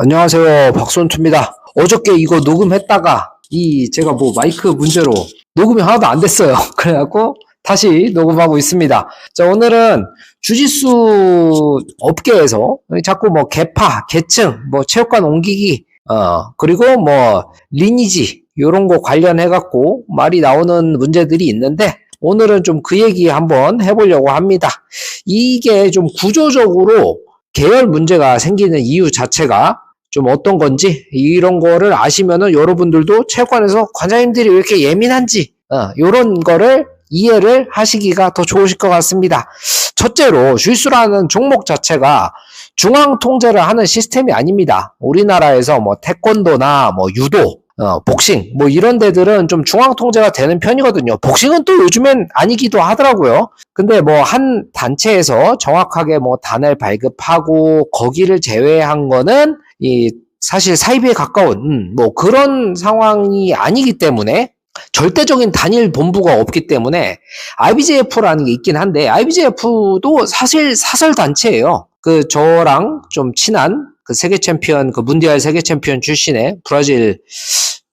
안녕하세요. 박손투입니다. 어저께 이거 녹음했다가 이 제가 뭐 마이크 문제로 녹음이 하나도 안 됐어요. 그래갖고 다시 녹음하고 있습니다. 자, 오늘은 주짓수 업계에서 자꾸 뭐 개파, 계층, 뭐 체육관 옮기기, 어, 그리고 뭐 리니지, 요런 거 관련해 갖고 말이 나오는 문제들이 있는데 오늘은 좀 그 얘기 한번 해보려고 합니다. 이게 좀 구조적으로 계열 문제가 생기는 이유 자체가 좀 어떤 건지 이런 거를 아시면은 여러분들도 체육관에서 관장님들이 왜 이렇게 예민한지 어, 이런 거를 이해를 하시기가 더 좋으실 것 같습니다. 첫째로 주짓수라는 종목 자체가 중앙 통제를 하는 시스템이 아닙니다. 우리나라에서 뭐 태권도나 뭐 유도 어, 복싱 뭐 이런 데들은 좀 중앙 통제가 되는 편이거든요. 복싱은 또 요즘엔 아니기도 하더라고요. 근데 뭐 한 단체에서 정확하게 뭐 단을 발급하고 거기를 제외한 거는 이 사실 사이비에 가까운 음, 뭐 그런 상황이 아니기 때문에 절대적인 단일 본부가 없기 때문에 IBJF라는 게 있긴 한데 IBJF도 사실 사설 단체예요. 그 저랑 좀 친한 그 세계 챔피언 그 문디알 세계 챔피언 출신의 브라질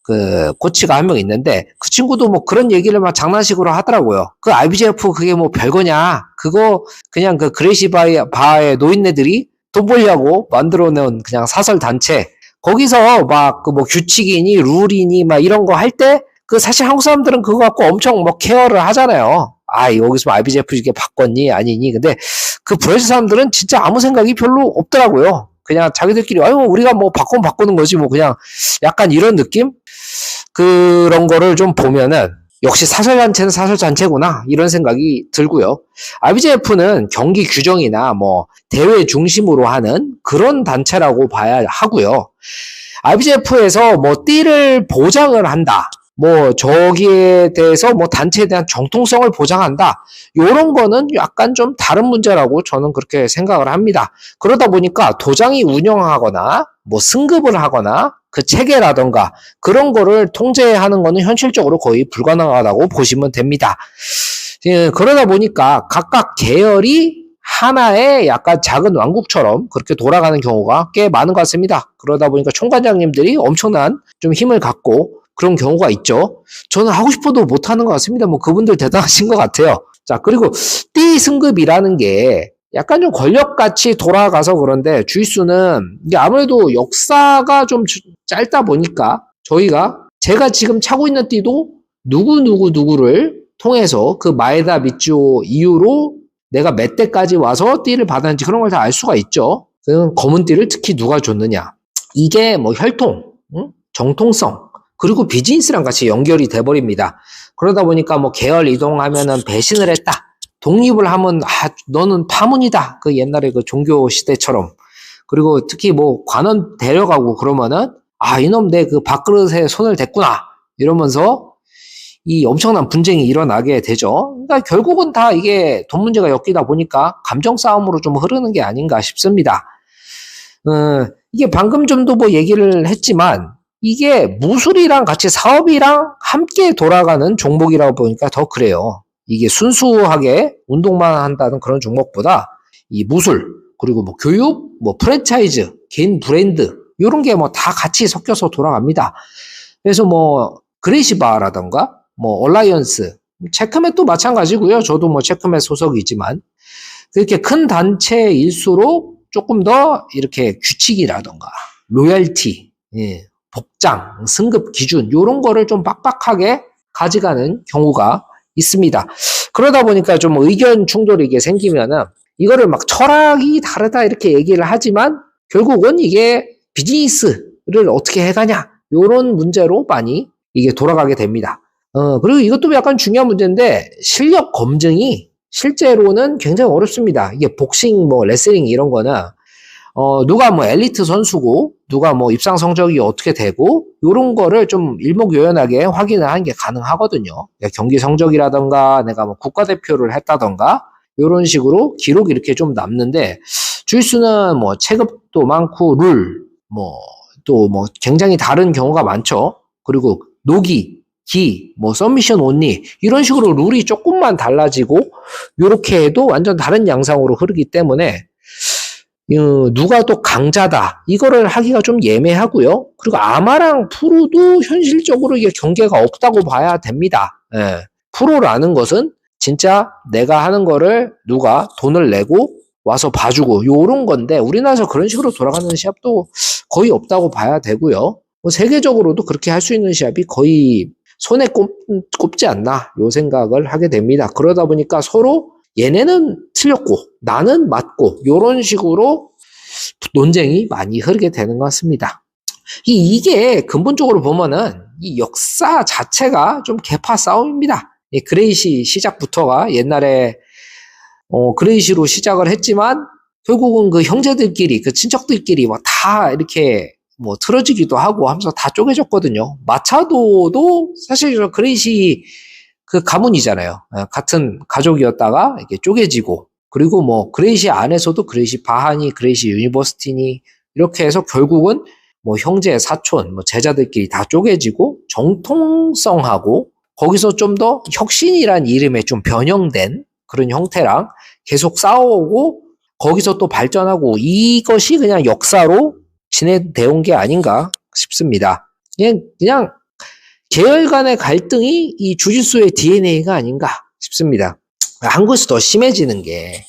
그 코치가 한 명 있는데 그 친구도 뭐 그런 얘기를 막 장난식으로 하더라고요. 그 IBJF 그게 뭐 별거냐? 그거 그냥 그 그레이시 바의 노인네들이 돈 벌려고 만들어 놓은 그냥 사설 단체 거기서 막 그 뭐 규칙이니 룰이니 막 이런 거 할 때 그 사실 한국 사람들은 그거 갖고 엄청 뭐 케어를 하잖아요. 아 여기서 IBJF 이게 바꿨니 아니니 근데 그 브라질 사람들은 진짜 아무 생각이 별로 없더라고요. 그냥 자기들끼리 아유 우리가 뭐 바꾸면 바꾸는 거지 뭐 그냥 약간 이런 느낌 그런 거를 좀 보면은 역시 사설단체는 사설단체구나 이런 생각이 들고요. IBJF는 경기 규정이나 뭐 대회 중심으로 하는 그런 단체라고 봐야 하고요. IBJF에서 뭐 띠를 보장을 한다. 뭐 저기에 대해서 뭐 단체에 대한 정통성을 보장한다. 요런 거는 약간 좀 다른 문제라고 저는 그렇게 생각을 합니다. 그러다 보니까 도장이 운영하거나 뭐 승급을 하거나 그 체계라던가 그런 거를 통제하는 거는 현실적으로 거의 불가능하다고 보시면 됩니다. 예, 그러다 보니까 각각 계열이 하나의 약간 작은 왕국처럼 그렇게 돌아가는 경우가 꽤 많은 것 같습니다. 그러다 보니까 총관장님들이 엄청난 좀 힘을 갖고 그런 경우가 있죠. 저는 하고 싶어도 못하는 것 같습니다. 뭐 그분들 대단하신 것 같아요. 자, 그리고 띠 승급이라는 게 약간 좀 권력같이 돌아가서 그런데 주짓수는 이게 아무래도 역사가 좀 짧다 보니까 저희가 제가 지금 차고 있는 띠도 누구누구 누구를 통해서 그 마에다 미츠오 이후로 내가 몇 대까지 와서 띠를 받았는지 그런 걸 다 알 수가 있죠. 검은 띠를 특히 누가 줬느냐. 이게 뭐 혈통, 응? 정통성, 그리고 비즈니스랑 같이 연결이 돼버립니다. 그러다 보니까 뭐 계열 이동하면은 배신을 했다. 독립을 하면 아 너는 파문이다. 그 옛날에 그 종교 시대처럼. 그리고 특히 뭐 관원 데려가고 그러면은 아 이놈 내 그 밥그릇에 손을 댔구나. 이러면서 이 엄청난 분쟁이 일어나게 되죠. 그러니까 결국은 다 이게 돈 문제가 엮이다 보니까 감정 싸움으로 좀 흐르는 게 아닌가 싶습니다. 어, 이게 방금 좀도 뭐 얘기를 했지만 이게 무술이랑 같이 사업이랑 함께 돌아가는 종목이라고 보니까 더 그래요. 이게 순수하게 운동만 한다는 그런 종목보다 이 무술 그리고 뭐 교육, 뭐 프랜차이즈, 개인 브랜드 이런 게 뭐 다 같이 섞여서 돌아갑니다. 그래서 뭐 그레이시바라던가 뭐 얼라이언스, 체크맷도 마찬가지고요. 저도 뭐 체크맷 소속이지만 그렇게 큰 단체일수록 조금 더 이렇게 규칙이라던가 로열티, 예, 복장, 승급 기준 이런 거를 좀 빡빡하게 가져가는 경우가 있습니다. 그러다 보니까 좀 의견 충돌이 이게 생기면은 이거를 막 철학이 다르다 이렇게 얘기를 하지만 결국은 이게 비즈니스를 어떻게 해가냐 이런 문제로 많이 이게 돌아가게 됩니다. 어, 그리고 이것도 약간 중요한 문제인데 실력 검증이 실제로는 굉장히 어렵습니다. 이게 복싱, 뭐 레슬링 이런 거는 어, 누가 뭐 엘리트 선수고, 누가 뭐 입상 성적이 어떻게 되고, 요런 거를 좀 일목요연하게 확인을 하는 게 가능하거든요. 경기 성적이라던가, 내가 뭐 국가대표를 했다던가, 요런 식으로 기록이 이렇게 좀 남는데, 주짓수는 뭐 체급도 많고, 룰, 뭐, 또 뭐 굉장히 다른 경우가 많죠. 그리고 노기, 기, 뭐 서미션 온리 이런 식으로 룰이 조금만 달라지고 요렇게 해도 완전 다른 양상으로 흐르기 때문에 어, 누가 또 강자다 이거를 하기가 좀 예매하고요. 그리고 아마랑 프로도 현실적으로 이게 경계가 없다고 봐야 됩니다. 예. 프로라는 것은 진짜 내가 하는 거를 누가 돈을 내고 와서 봐주고 요런 건데 우리나라에서 그런 식으로 돌아가는 시합도 거의 없다고 봐야 되고요. 뭐 세계적으로도 그렇게 할 수 있는 시합이 거의 손에 꼽, 꼽지 않나 요 생각을 하게 됩니다. 그러다 보니까 서로 얘네는 틀렸고 나는 맞고 요런 식으로 논쟁이 많이 흐르게 되는 것 같습니다. 이, 이게 근본적으로 보면은 이 역사 자체가 좀 개파 싸움입니다. 이 그레이시 시작부터가 옛날에 어, 그레이시로 시작을 했지만 결국은 그 형제들끼리 그 친척들끼리 막 다 이렇게 뭐 틀어지기도 하고 하면서 다 쪼개졌거든요. 마차도도 사실 그레이시 그 가문이잖아요. 예, 같은 가족이었다가 이렇게 쪼개지고 그리고 뭐 그레이시 안에서도 그레이시 바하니, 그레이시 유니버시티니 이렇게 해서 결국은 뭐 형제, 사촌, 뭐 제자들끼리 다 쪼개지고 정통성하고 거기서 좀 더 혁신이란 이름에 좀 변형된 그런 형태랑 계속 싸워오고 거기서 또 발전하고 이것이 그냥 역사로 진행되어 온게 아닌가 싶습니다. 그냥, 그냥 계열 간의 갈등이 이 주짓수의 DNA가 아닌가 싶습니다. 한국에서 더 심해지는 게,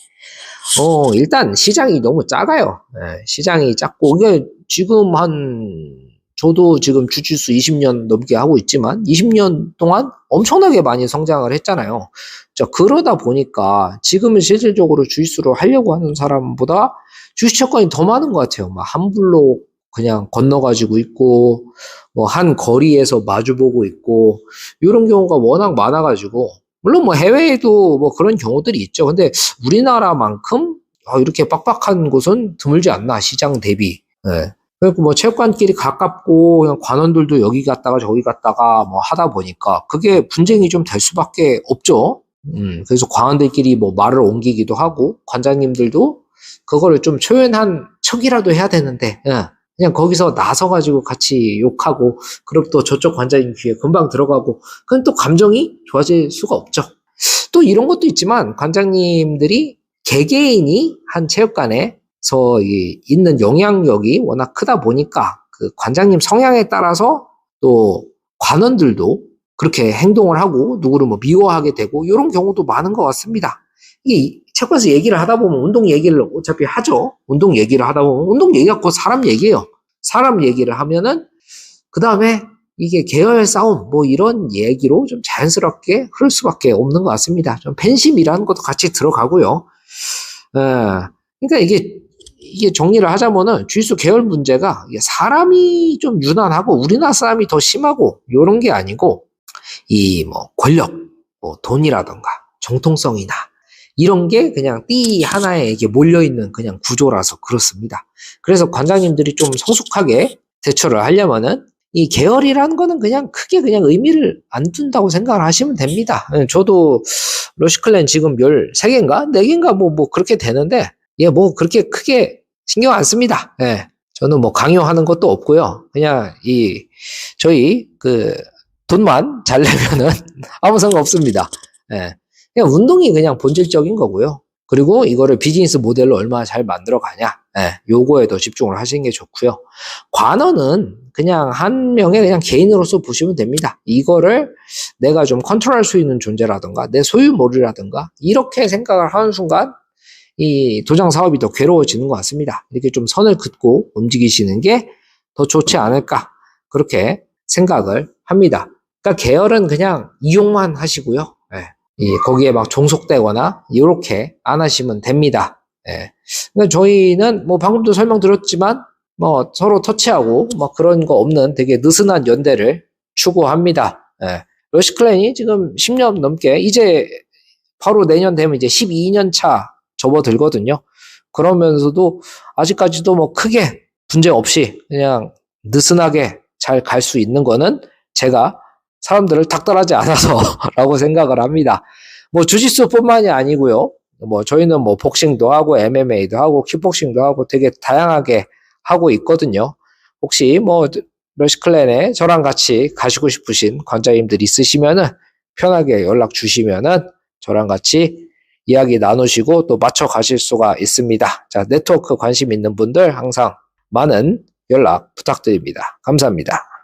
어, 일단 시장이 너무 작아요. 예, 시장이 작고, 이게 지금 한, 저도 지금 주짓수 20년 넘게 하고 있지만, 20년 동안 엄청나게 많이 성장을 했잖아요. 자, 그러다 보니까 지금은 실질적으로 주짓수를 하려고 하는 사람보다 주식 채권이 더 많은 것 같아요. 막 한불로 그냥 건너가지고 있고, 뭐 한 거리에서 마주보고 있고, 이런 경우가 워낙 많아가지고, 물론 뭐 해외에도 뭐 그런 경우들이 있죠. 근데 우리나라만큼 어, 이렇게 빡빡한 곳은 드물지 않나, 시장 대비. 네. 그리고 뭐 체육관끼리 가깝고, 그냥 관원들도 여기 갔다가 저기 갔다가 뭐 하다 보니까 그게 분쟁이 좀 될 수밖에 없죠. 음, 그래서 관원들끼리 뭐 말을 옮기기도 하고, 관장님들도 그거를 좀 초연한 척이라도 해야 되는데, 예. 그냥 거기서 나서가지고 같이 욕하고, 그리고 또 저쪽 관장님 귀에 금방 들어가고, 그건 또 감정이 좋아질 수가 없죠. 또 이런 것도 있지만, 관장님들이 개개인이 한 체육관에서 있는 영향력이 워낙 크다 보니까, 그 관장님 성향에 따라서 또 관원들도 그렇게 행동을 하고, 누구를 뭐 미워하게 되고, 이런 경우도 많은 것 같습니다. 이게 책에서 얘기를 하다 보면 운동 얘기를 어차피 하죠. 운동 얘기를 하다 보면 운동 얘기가 곧 사람 얘기예요. 사람 얘기를 하면은 그 다음에 이게 계열 싸움 뭐 이런 얘기로 좀 자연스럽게 흐를 수밖에 없는 것 같습니다. 좀 팬심이라는 것도 같이 들어가고요. 에, 그러니까 이게 이게 정리를 하자면은 주짓수 계열 문제가 사람이 좀 유난하고 우리나라 사람이 더 심하고 이런 게 아니고 이 뭐 권력, 뭐 돈이라던가 정통성이나 이런 게 그냥 띠 하나에 이게 몰려있는 그냥 구조라서 그렇습니다. 그래서 관장님들이 좀 성숙하게 대처를 하려면은 이 계열이라는 거는 그냥 크게 그냥 의미를 안 둔다고 생각을 하시면 됩니다. 예, 저도 러시클랜 지금 13개인가? 4개인가 뭐, 뭐 그렇게 되는데, 예, 뭐 그렇게 크게 신경 안 씁니다. 예. 저는 뭐 강요하는 것도 없고요. 그냥 이, 저희 그 돈만 잘 내면은 아무 상관 없습니다. 예. 그냥 운동이 그냥 본질적인 거고요. 그리고 이거를 비즈니스 모델로 얼마나 잘 만들어 가냐. 예, 요거에 더 집중을 하시는 게 좋고요. 관원은 그냥 한 명의 그냥 개인으로서 보시면 됩니다. 이거를 내가 좀 컨트롤할 수 있는 존재라든가 내 소유물이라든가 이렇게 생각을 하는 순간 이 도장 사업이 더 괴로워지는 것 같습니다. 이렇게 좀 선을 긋고 움직이시는 게 더 좋지 않을까 그렇게 생각을 합니다. 그러니까 계열은 그냥 이용만 하시고요. 이 거기에 막 종속되거나 이렇게 안 하시면 됩니다. 예. 그러니까 저희는 뭐 방금도 설명드렸지만 뭐 서로 터치하고 뭐 그런 거 없는 되게 느슨한 연대를 추구합니다. 예. 러시클랜이 지금 10년 넘게 이제 바로 내년 되면 이제 12년 차 접어들거든요. 그러면서도 아직까지도 뭐 크게 분쟁 없이 그냥 느슨하게 잘 갈 수 있는 거는 제가 사람들을 닥달하지 않아서라고 생각을 합니다. 뭐 주짓수뿐만이 아니고요. 뭐 저희는 뭐 복싱도 하고 MMA도 하고 킥복싱도 하고 되게 다양하게 하고 있거든요. 혹시 뭐 러시클랜에 저랑 같이 가시고 싶으신 관장님들 있으시면은 편하게 연락 주시면은 저랑 같이 이야기 나누시고 또 맞춰 가실 수가 있습니다. 자, 네트워크 관심 있는 분들 항상 많은 연락 부탁드립니다. 감사합니다.